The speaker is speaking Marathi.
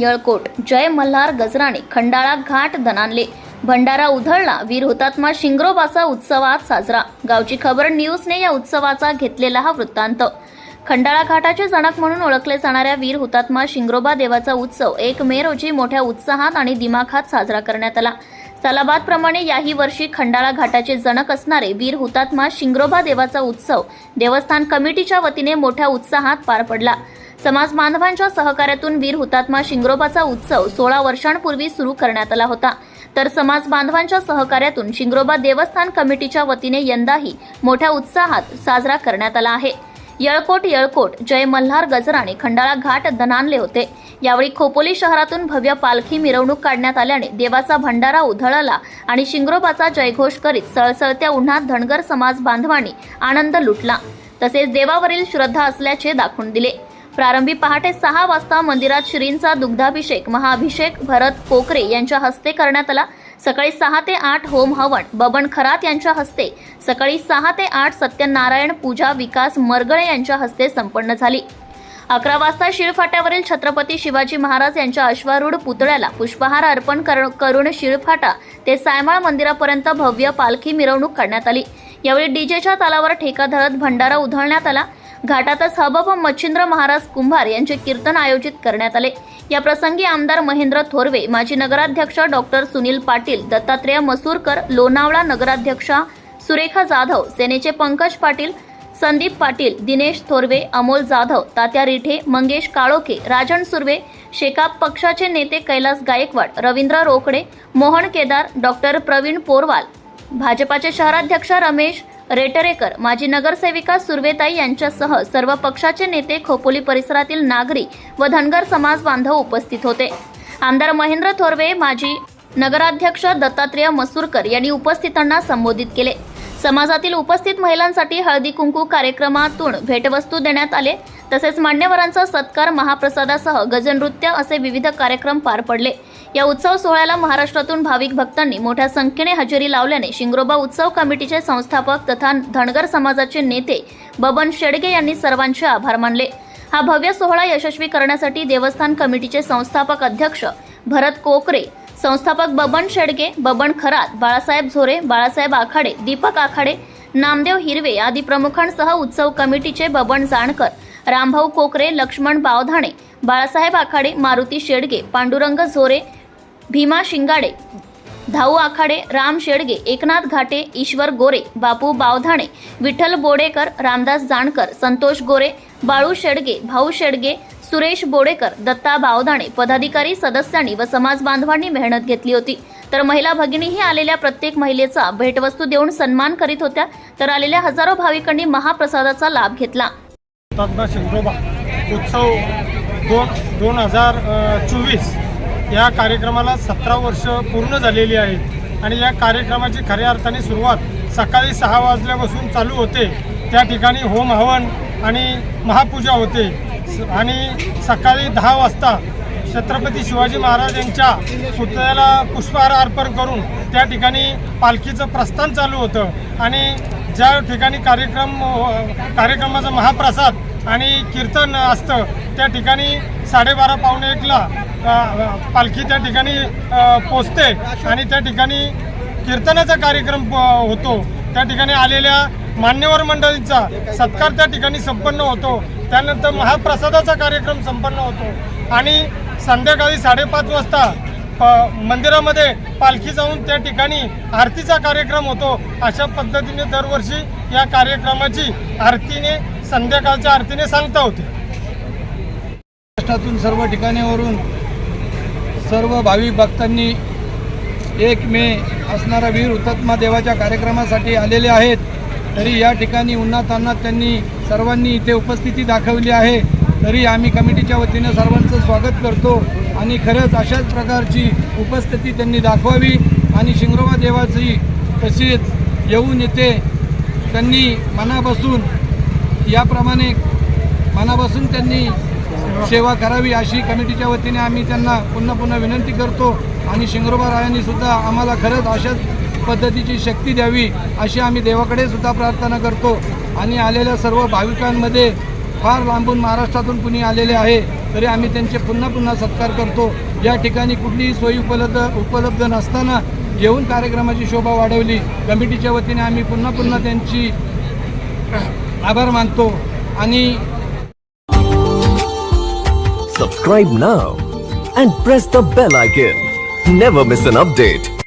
यळकोट जय मल्हार गजराणे खंडाळा घाट धनानले. भंडारा उधळला वीर हुतात्मा शिंगरोबाचा उत्सवात साजरा. गावची खबर न्यूजने या उत्सवाचा घेतलेला हा वृत्तांत. खंडाळा घाटाचे जनक म्हणून ओळखले जाणाऱ्या वीर हुतात्मा शिंगरोबा देवाचा उत्सव एक मे रोजी मोठ्या उत्साहात आणि दिमाखात साजरा करण्यात आला. सालाबादप्रमाणे याही वर्षी खंडाळा घाटाचे जनक असणारे वीर हुतात्मा शिंगरोबा देवाचा उत्सव देवस्थान कमिटीच्या वतीने मोठ्या उत्साहात पार पडला. समाज बांधवांच्या सहकार्यातून वीर हुतात्मा शिंगरोबाचा उत्सव सोळा वर्षांपूर्वी सुरू करण्यात आला होता. तर समाज बांधवांच्या सहकार्यातून शिंगरोबा देवस्थान कमिटीच्या वतीने यंदाही मोठ्या उत्साहात साजरा करण्यात आला आहे. यळकोट यळकोट जय मल्हार गजराने खंडाळा घाट दणानले होते. यावेळी खोपोली शहरातून भव्य पालखी मिरवणूक काढण्यात आल्याने देवाचा भंडारा उधळला आणि शिंगरोबाचा जयघोष करीत सळसळत्या उन्हात धनगर समाज बांधवांनी आनंद लुटला. तसेच देवावरील श्रद्धा असल्याचे दाखवून दिले. प्रारंभी पहाटे सहा वाजता मंदिरात श्रींचा दुग्धाभिषेक महाअभिषेक भरत कोकरे यांच्या हस्ते करण्यात आला. सकाळी सहा ते आठ होम हवन बबन खरात यांच्या हस्ते. सकाळी सहा ते आठ सत्यनारायण पूजा विकास मरगळे यांच्या हस्ते संपन्न झाली. अकरा वाजता शिळफाट्यावरील छत्रपती शिवाजी महाराज यांच्या अश्वारूढ पुतळ्याला पुष्पहार अर्पण कर- करून शिळफाटा ते सायमाळ मंदिरापर्यंत भव्य पालखी मिरवणूक काढण्यात आली. यावेळी डीजेच्या तालावर ठेका धरत भंडारा उधळण्यात आला. घाटातच हबप मच्छिंद्र महाराज कुंभार यांचे कीर्तन आयोजित करण्यात आले. या प्रसंगी आमदार महेंद्र थोरवे माजी नगराध्यक्ष डॉक्टर सुनील पाटील दत्तात्रेय मसूरकर लोणावळा नगराध्यक्षा सुरेखा जाधव सेनेचे पंकज पाटील संदीप पाटील दिनेश थोरवे अमोल जाधव तात्या रिठे मंगेश काळोखे राजन सुर्वे शेकाप पक्षाचे नेते कैलास गायकवाड रवींद्र रोकडे मोहन केदार डॉक्टर प्रवीण पोरवाल भाजपाचे शहराध्यक्ष रमेश रेटरेकर माजी नगरसेविका सुर्वेताई यांच्यासह सर्व पक्षाचे नेते खोपोली परिसरातील नागरी व धनगर समाज बांधव उपस्थित होते. आमदार महेंद्र थोरवे माजी नगराध्यक्ष दत्तात्रेय मसूरकर यांनी उपस्थितांना संबोधित केले. समाजातील उपस्थित महिलांसाठी हळदी कुंकू कार्यक्रमातून भेटवस्तू देण्यात आले. तसेच मान्यवरांचा सत्कार महाप्रसादासह गजनृत्य असे विविध कार्यक्रम पार पडले. या उत्सव सोहळ्याला महाराष्ट्रातून भाविक भक्तांनी मोठ्या संख्येने हजेरी लावल्याने शिंगरोबा उत्सव कमिटीचे संस्थापक तथा धनगर समाजाचे नेते बबन शेडगे यांनी सर्वांचे आभार मानले. हा भव्य सोहळा यशस्वी करण्यासाठी देवस्थान कमिटीचे संस्थापक अध्यक्ष भरत कोकरे संस्थापक बबन शेडगे बबन खरात बाळासाहेब झोरे बाळासाहेब आखाडे दीपक आखाडे नामदेव हिरवे आदी प्रमुखांसह उत्सव कमिटीचे बबन जाणकर रामभाऊ कोकरे लक्ष्मण बावधाणे बाळासाहेब आखाडे मारुती शेडगे पांडुरंग झोरे भीमा शिंगाडे धाऊ आखाडे राम शेडगे एकनाथ घाटे ईश्वर गोरे बापू बावधाणे विठ्ठल बोडेकर रामदास जाणकर संतोष गोरे बाळू शेडगे भाऊ शेडगे सुरेश बोडेकर दत्ता बावधाणे पदाधिकारी सदस्यांनी व समाज बांधवांनी मेहनत घेतली होती. तर महिला भगिनीही आलेल्या प्रत्येक महिलेचा भेटवस्तू देऊन सन्मान करीत होत्या तर आलेल्या हजारो भाविकांनी महाप्रसादाचा लाभ घेतला. हुतात्मा शिंगरोबा उत्सव दोन दोन हजार चोवीस. या कार्यक्रमाला सतरा वर्ष पूर्ण झालेली आहेत. आणि या कार्यक्रमाची खऱ्या अर्थाने सुरुवात सकाळी सहा वाजल्यापासून चालू होते. त्या ठिकाणी होम हवन आणि महापूजा होते. स- आणि सकाळी दहा वाजता छत्रपती शिवाजी महाराज यांच्या पुतळ्याला पुष्पहार अर्पण करून त्या ठिकाणी पालखीचं प्रस्थान चालू होतं. आणि ज्या ठिकाणी कार्यक्रम कार्यक्रमाचा महाप्रसाद आणि कीर्तन असतं. त्या ठिकाणी साडेबारा पावणे एकला पालखी त्या ठिकाणी पोचते आणि त्या ठिकाणी कीर्तनाचा कार्यक्रम होतो. त्या ठिकाणी आलेल्या मान्यवर मंडळींचा सत्कार त्या ठिकाणी संपन्न होतो. त्यानंतर महाप्रसादाचा कार्यक्रम संपन्न होतो. आणि संध्याकाळी साडेपाच वाजता प- मंदिरामध्ये पालखी जाऊन त्या ठिकाणी आरतीचा कार्यक्रम होतो. अशा पद्धतीने दरवर्षी या कार्यक्रमाची आरतीने संध्याकाळच्या आरतीने सांगता होते. महाराष्ट्रातून सर्व ठिकाणीवरून सर्व भाविक भक्तांनी एक मे असणारा वीर हुतात्मा देवाच्या कार्यक्रमासाठी आलेले आहेत. तरी या ठिकाणी उन्हातान्हात त्यांनी सर्वांनी इथे उपस्थिती दाखवली आहे. तरी आम्ही कमिटीच्या वतीनं सर्वांचं स्वागत करतो आणि खरंच अशाच प्रकारची उपस्थिती त्यांनी दाखवावी आणि शिंगरोबा देवाची तशीच येऊन येते त्यांनी मनापासून याप्रमाणे मनापासून त्यांनी सेवा करावी अशी कमिटीच्या वतीने आम्ही त्यांना पुन्हा पुन्हा विनंती करतो आणि शिंगरोबा रायांनी सुद्धा आम्हाला खरंच अशाच पद्धतीची शक्ती द्यावी अशी आम्ही देवाकडे सुद्धा प्रार्थना करतो. आणि आलेल्या सर्व भाविकांमध्ये फार लांबून महाराष्ट्रातून कुणी आलेले आहे तरी आम्ही त्यांचे पुन्हा पुन्हा सत्कार करतो. या ठिकाणी कुठलीही सोयी उपलब्ध उपलब्ध नसताना येऊन कार्यक्रमाची शोभा वाढवली. कमिटीच्या वतीने आम्ही पुन्हा पुन्हा त्यांची आभार मानतो आणि subscribe now and press the bell icon never miss an update